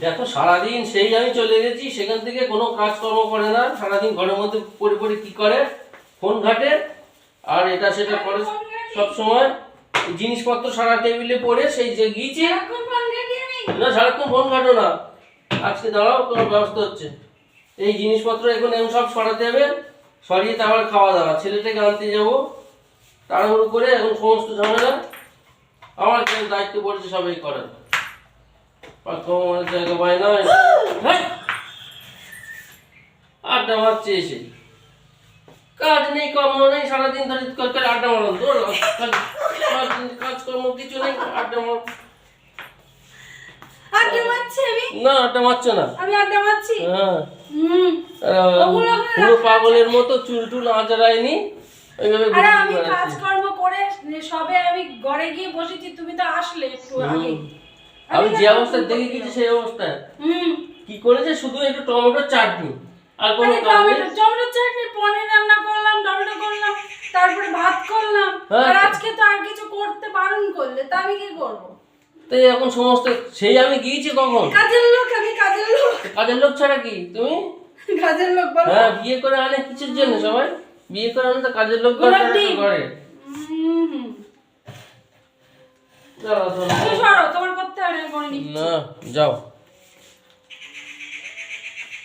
দেখো, সারাদিন সেই আমি চলে গেছি, সেখান থেকে কোনো কাজকর্ম করে না। সারাদিন ঘরের মধ্যে পড়ে পড়ে কি করে? ফোন ঘাটে, আর এটা সেটা করে সব সময়। জিনিসপত্র সারা টেবিলে পড়ে, সেই যে গিয়েছি। না, সারাক্ষণ ফোন ঘাটো না। আজকে দাঁড়াও, তোমার ব্যবস্থা হচ্ছে। এই জিনিসপত্র এখন এমন সব সরাতে হবে। সরিয়ে তারপর খাওয়া দাওয়া। ছেলেটাকে আনতে যাব। তাড়াহুড়ো করে এখন সমস্ত ঝামেলা আমার কেন দায়িত্ব পড়েছে সবাই করার? পাখমানের জায়গা পায় না হেই! আড্ডা মারছে এসে। কাজ নেই কর্ম নেই সারাদিন ধরে করে করে আড্ডা মারান তো কাজকর্ম কিছু নেই আড্ডা মার। আড্ডা মারছি আমি? না আড্ডা মারছো না। আমি আড্ডা মারছি? হ্যাঁ। পুরো পাগলের মতো চুল টুল আঁচড়ায়নি আরে আমি। কাজকর্ম করে সবে আমি ঘরে গিয়ে বসেছি তুমি তো আসলে একটু আগে। আমি যে অবস্থা দেখে গেছি সেই অবস্থা কি করেছে? শুধু একটু টমেটো চাটনি আর কোনো। টমেটো টমেটো চাটনি পনির রান্না করলাম টমেটো করলাম তারপরে ভাত করলাম। হ্যাঁ। আর আজকে তো আর কিছু করতে বারণ করলে তা আমি কি করব? তো এখন সমস্ত সেই আমি গিয়েছি কখন? কাজের লোক আমি কাজের লোক। কাজের লোক ছাড়া কি? তুমি? কাজের লোক বলো। হ্যাঁ বিয়ে করে আনে কিছুর জন্য সবাই? বিয়ে করে আনে তো কাজের লোক। করে। সরো তোমার না যাও।